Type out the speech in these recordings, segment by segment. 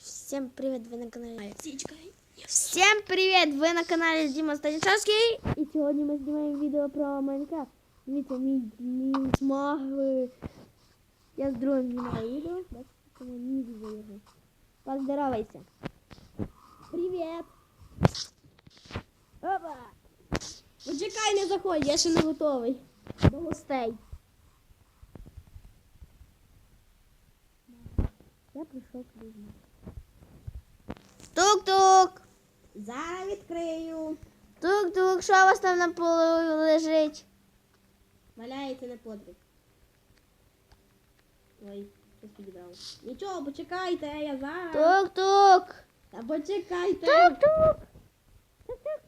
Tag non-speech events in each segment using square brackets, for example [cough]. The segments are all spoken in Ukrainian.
Всем привет, вы на канале. Січка. Всем привет, вы на канале Дима Станиславский. И сегодня мы снимаем видео про Майнкрафт. Дивіться, мій, мій змагли. Я з другом знімаю відео. Бачите, тому мій виграв. Поздоровайся. Привет. Опа. Почекай, не заходь, я ще не готовий. До гостей. Я прийшов к людям. Тук-тук. Зараз відкрию. Тук-тук, що у вас там на полу лежить? Валяється на подріб. Ой, щось підібрав. Нічого, почекайте, я зараз. Тук-тук. Та почекайте. Тук-тук. Тук-тук.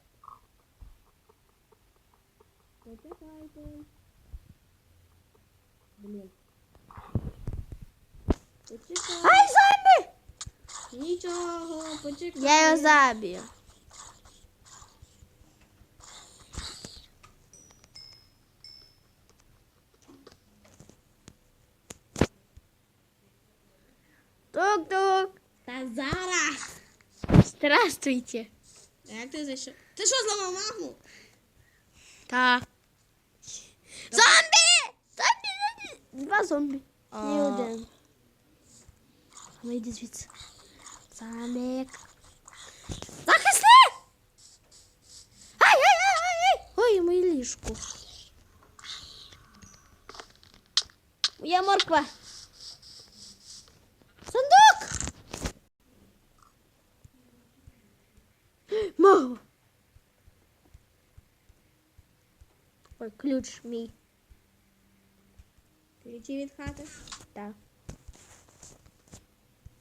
Почекайте. Блін. Почекайте. Ай, зомбі! Нічого, почекайте. Я його заб'ю. Тук-тук. Та зараз. Здравствуйте. Як ти зайшов? Ти що зламав маму? Та. Зомбі! Зомбі, зомбі! Два зомбі. Не один. Йди звідси. Зомбік. Захисти! Ай, ай, ай, ай, ай! Ой, моє ліжко. Моя морква. Сундук! Мама. Ой, ключ мій. Ключі від хати. Так.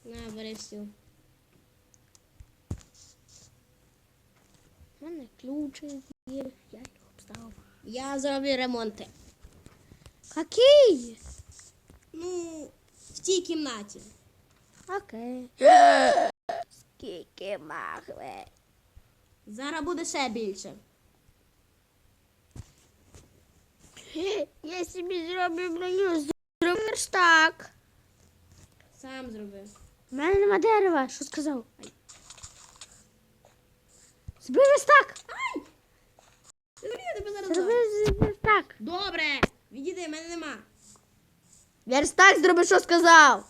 На, бери всю. Мене ключ є. Я їх обставив. Я зроблю ремонти. Какие? Ну, в тій кімнаті. Окей. [gasps] Скільки махви. Зараз буде ще більше. [laughs] Я собі зроблю броню. Зроблю верстак. Сам зроби. У мене нема дерева. Що сказав? Зроби верстак. Зроби, я тебе зараз зроблю. Зроби верстак. Добре, відійди, мене нема. Верстак зроби, що сказав.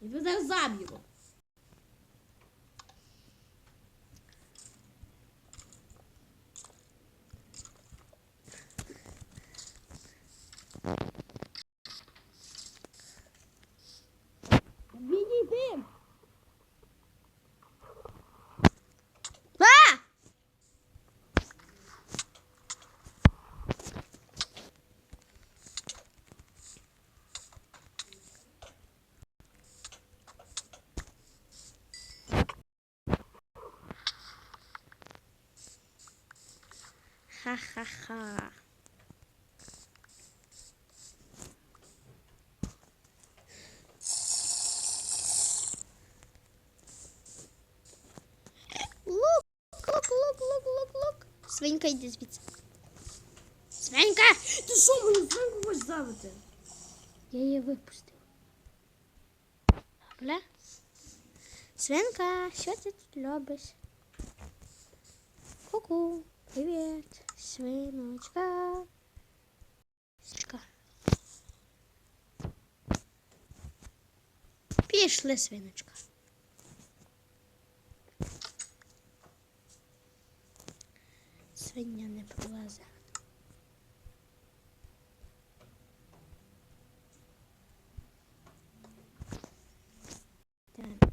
Я тебе зараз заб'ю. Відійди! Ха-ха-ха. Лук, лук, лук, лук, лук, лук. Свинька, йди звідси. Свинька! Ти що мене знову хочеш забити? Я її випустив. Добре. Свинка, що ти тут робиш? Ку-ку, Привіт, свиночка. Свиночка. Пішли, свиночка. Свиня не пролазить. Так.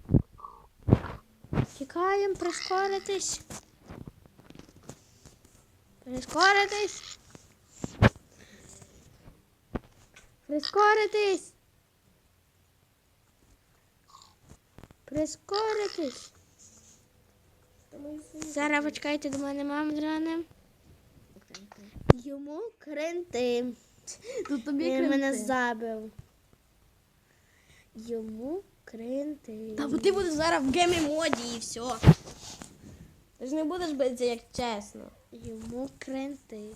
Тікаємо, прискоритись. Прискоритись. Прискоритись. Прискоритись. Зараз почекайте до мене мама дзвонить. Йому кренти. Тут тобі Він мене забив. Йому кренти. Та бо ти будеш зараз в геймі моді і все. Ти ж не будеш битися як чесно. Йому кренти.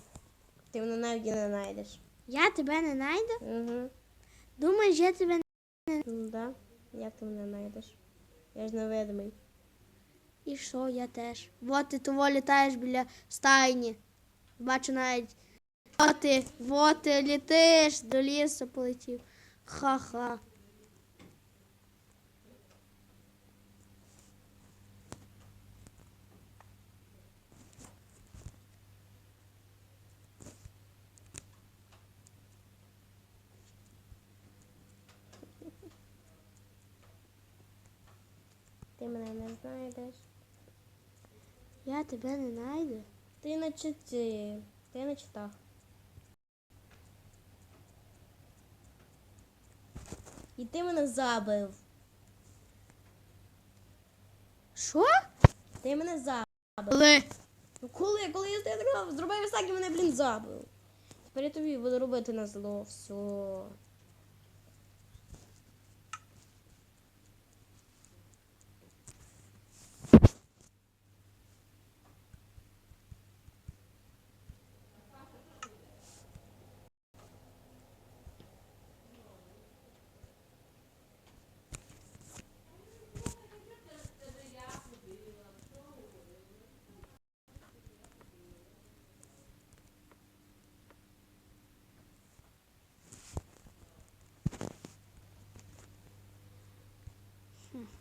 Ти мене навіть не знайдеш. Я тебе не знайду? Угу. Думаєш, я тебе не Да. Як ти мене знайдеш? Я ж невидимий. І що, я теж. Вот ти того літаєш біля стайні. Бачу навіть. Вот ти, вот ти літиш, до лісу полетів. Ха-ха. Ти мене не знайдеш. Я тебе не знайду. Ти на читі. Ти на читах. І ти мене забив. Що? Ти мене забив. Коли? Ну коли, коли я стояв грав, зробив всякі мене, блін, забив. Тепер я тобі буду робити на зло. Все.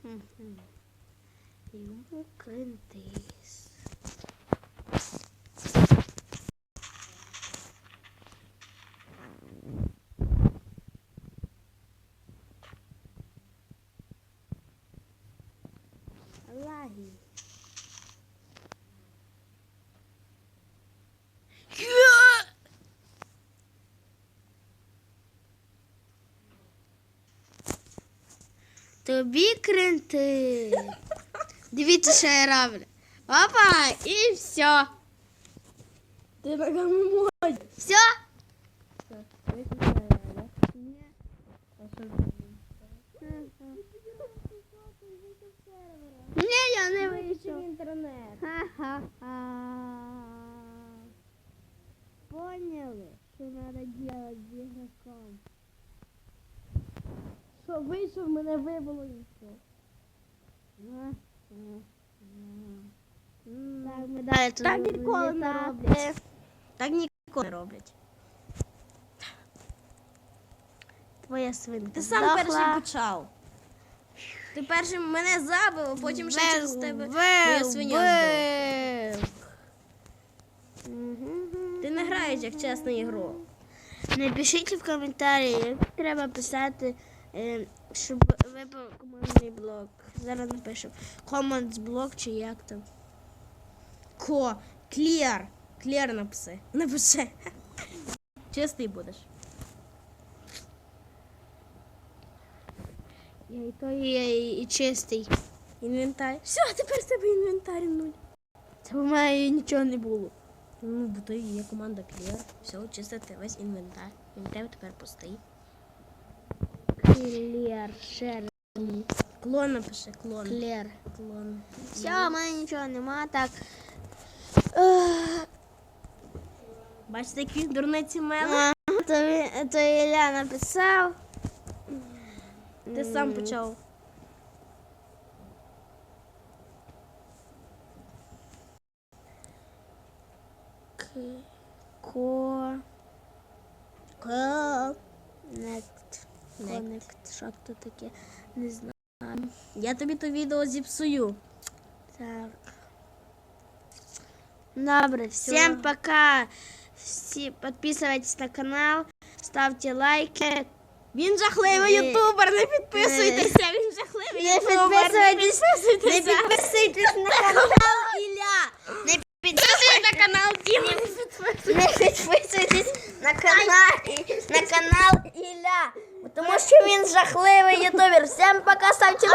Uhum. Eu não cantei. Тобі кренти. Дивіться, що я роблю. Опа, і все. Ти на моді. Все? Ні, я не вийшов. інтернет. Ха-ха-ха. Поняли, що треба делать Що вийшов, мене вибило і все. Так, ми далі тут Так ніколи не роблять. Так ніколи не роблять. Твоя свинка Ти сам здохла. перший почав. Ти перший мене забив, а потім ще через тебе моя свиня здохла. Ти не граєш як чесну ігру. Напишіть в коментарі, як треба писати, щоб випав командний блок. Зараз напишу. Командс блок чи як там. Ко, клєр. Клєр напиши. Напиши. Чистий будеш. Я і той і, і чистий. Інвентар. Все, тепер з тебе інвентар нуль. Це в мене нічого не було. Ну, бо то є команда клєр. Все, чистити весь інвентар. Він тебе тепер пустий. Клер, шер, Клон напиши, клон. клер. Клон. Все, в мене нічого нема, так. Бачите, які дурниці а, То, він- то Ілля написав. Ти сам почав. Ко, Ко. нект. Нект. Конект. Що то таке? Не знаю. Я тобі то відео зіпсую. Так. Добре, всем пока. Всі підписуйтесь на канал, ставте лайки. Він жахливий Ні. ютубер, не підписуйтеся, він жахливий Не ютубер. підписуйтесь, не підписуйтеся. підписуйтесь на [laughs] канал Ілля. Не Підписуйтесь на канал Діми. Не підписуйтесь на канал, на канал Ілля. Тому що він жахливий ютубер. Всім пока, ставте